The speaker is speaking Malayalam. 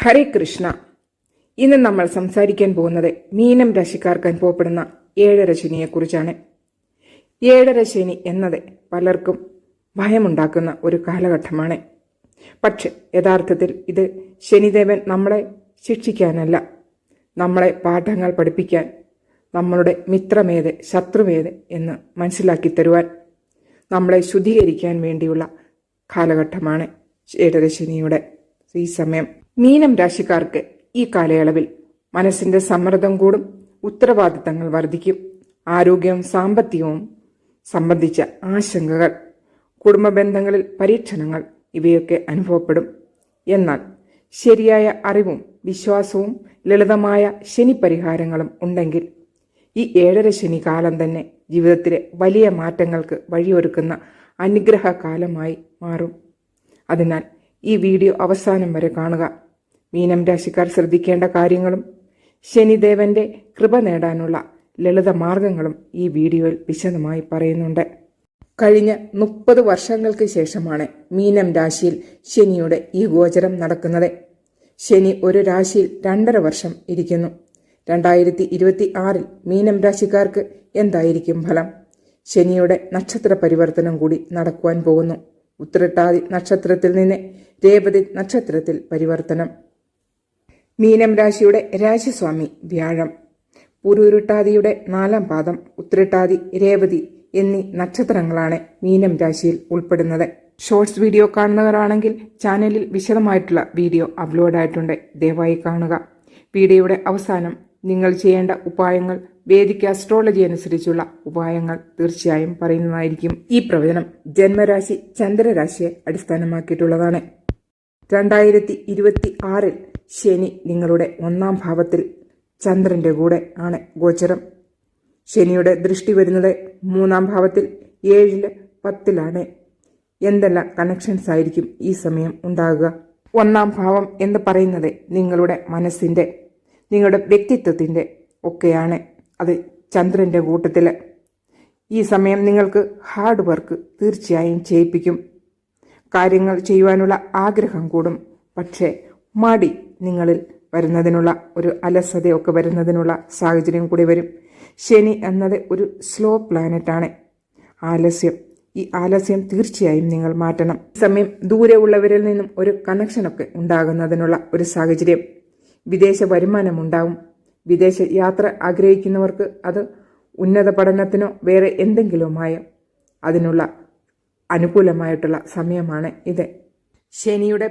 ഹരേ കൃഷ്ണ. ഇന്ന് നമ്മൾ സംസാരിക്കാൻ പോകുന്നത് മീനം രാശിക്കാർക്ക് അനുഭവപ്പെടുന്ന ഏഴര ശനിയെക്കുറിച്ചാണ്. ഏഴര ശനി എന്നത് പലർക്കും ഭയമുണ്ടാക്കുന്ന ഒരു കാലഘട്ടമാണ്. പക്ഷെ യഥാർത്ഥത്തിൽ ഇത് ശനിദേവൻ നമ്മളെ ശിക്ഷിക്കാനല്ല. നമ്മളെ പാഠങ്ങൾ പഠിപ്പിക്കാൻ നമ്മളുടെ മിത്രമേത് ശത്രുമേത് എന്ന് മനസ്സിലാക്കി തരുവാൻ നമ്മളെ ശുദ്ധീകരിക്കാൻ വേണ്ടിയുള്ള കാലഘട്ടമാണ് ഏഴര ഏഴരശനിയുടെ ഈ സമയം. മീനം രാശിക്കാർക്ക് ഈ കാലയളവിൽ മനസ്സിന്റെ സമ്മർദ്ദം കൂടും ഉത്തരവാദിത്തങ്ങൾ വർദ്ധിക്കും ആരോഗ്യവും സാമ്പത്തികവും സംബന്ധിച്ച ആശങ്കകൾ കുടുംബ ബന്ധങ്ങളിൽ പരീക്ഷണങ്ങൾ ഇവയൊക്കെ അനുഭവപ്പെടും. എന്നാൽ ശരിയായ അറിവും വിശ്വാസവും ലളിതമായ ശനി പരിഹാരങ്ങളും ഉണ്ടെങ്കിൽ ഈ ഏഴര ശനി കാലം തന്നെ ജീവിതത്തിലെ വലിയ മാറ്റങ്ങൾക്ക് വഴിയൊരുക്കുന്ന അനുഗ്രഹ കാലമായി മാറും. അതിനാൽ ഈ വീഡിയോ അവസാനം വരെ കാണുക. മീനം രാശിക്കാർ ശ്രദ്ധിക്കേണ്ട കാര്യങ്ങളും ശനിദേവന്റെ കൃപ നേടാനുള്ള ലളിത മാർഗങ്ങളും ഈ വീഡിയോയിൽ വിശദമായി പറയുന്നുണ്ട്. കഴിഞ്ഞ മുപ്പത് വർഷങ്ങൾക്ക് ശേഷമാണ് മീനം രാശിയിൽ ശനിയുടെ ഈ ഗോചരം നടക്കുന്നത്. ശനി ഒരു രാശിയിൽ രണ്ടര വർഷം ഇരിക്കുന്നു. രണ്ടായിരത്തി ഇരുപത്തി ആറിൽ മീനം രാശിക്കാർക്ക് എന്തായിരിക്കും ഫലം? ശനിയുടെ നക്ഷത്ര പരിവർത്തനം കൂടി നടക്കുവാൻ പോകുന്നു. ഉത്രട്ടാതി നക്ഷത്രത്തിൽ നിന്ന് രേവതി നക്ഷത്രത്തിൽ പരിവർത്തനം. മീനം രാശിയുടെ രാശിസ്വാമി വ്യാഴം. പുരുരുട്ടാതിയുടെ നാലാം പാദം ഉത്രട്ടാതി രേവതി എന്നീ നക്ഷത്രങ്ങളാണ് മീനം രാശിയിൽ ഉൾപ്പെടുന്നത്. ഷോർട്സ് വീഡിയോ കാണുന്നവരാണെങ്കിൽ ചാനലിൽ വിശദമായിട്ടുള്ള വീഡിയോ അപ്ലോഡ് ആയിട്ടുണ്ട്. ദയവായി കാണുക. വീഡിയോയുടെ അവസാനം നിങ്ങൾ ചെയ്യേണ്ട ഉപായങ്ങൾ വേദിക്ക് അസ്ട്രോളജി അനുസരിച്ചുള്ള ഉപായങ്ങൾ തീർച്ചയായും പറയുന്നതായിരിക്കും. ഈ പ്രവചനം ജന്മരാശി ചന്ദ്രരാശിയെ അടിസ്ഥാനമാക്കിയിട്ടുള്ളതാണ്. രണ്ടായിരത്തി ഇരുപത്തി ആറിൽ ശനി നിങ്ങളുടെ ഒന്നാം ഭാവത്തിൽ ചന്ദ്രന്റെ കൂടെ ആണ് ഗോചരം. ശനിയുടെ ദൃഷ്ടി വരുന്നത് മൂന്നാം ഭാവത്തിൽ ഏഴിൽ പത്തിലാണ്. എന്തെല്ലാം കണക്ഷൻസ് ആയിരിക്കും ഈ സമയം ഉണ്ടാകുക? ഒന്നാം ഭാവം എന്ന് പറയുന്നത് നിങ്ങളുടെ മനസ്സിന്റെ നിങ്ങളുടെ വ്യക്തിത്വത്തിന്റെ ഒക്കെയാണ്. അത് ചന്ദ്രന്റെ കൂട്ടത്തിൽ ഈ സമയം നിങ്ങൾക്ക് ഹാർഡ് വർക്ക് തീർച്ചയായും ചെയ്യിപ്പിക്കും. കാര്യങ്ങൾ ചെയ്യുവാനുള്ള ആഗ്രഹം കൂടും. പക്ഷേ മടി നിങ്ങളിൽ വരുന്നതിനുള്ള ഒരു അലസതയൊക്കെ വരുന്നതിനുള്ള സാഹചര്യം കൂടി വരും. ശനി എന്നത് ഒരു സ്ലോ പ്ലാനറ്റാണ് ആലസ്യം. ഈ ആലസ്യം തീർച്ചയായും നിങ്ങൾ മാറ്റണം. സമയം ദൂരെ ഉള്ളവരിൽ നിന്നും ഒരു കണക്ഷനൊക്കെ ഉണ്ടാകുന്നതിനുള്ള ഒരു സാഹചര്യം. വിദേശ വരുമാനം ഉണ്ടാവും. വിദേശ യാത്ര ആഗ്രഹിക്കുന്നവർക്ക് അത് ഉന്നത പഠനത്തിനോ വേറെ എന്തെങ്കിലുമായ അതിനുള്ള അനുകൂലമായിട്ടുള്ള സമയമാണ് ഇത്. ശനിയുടെ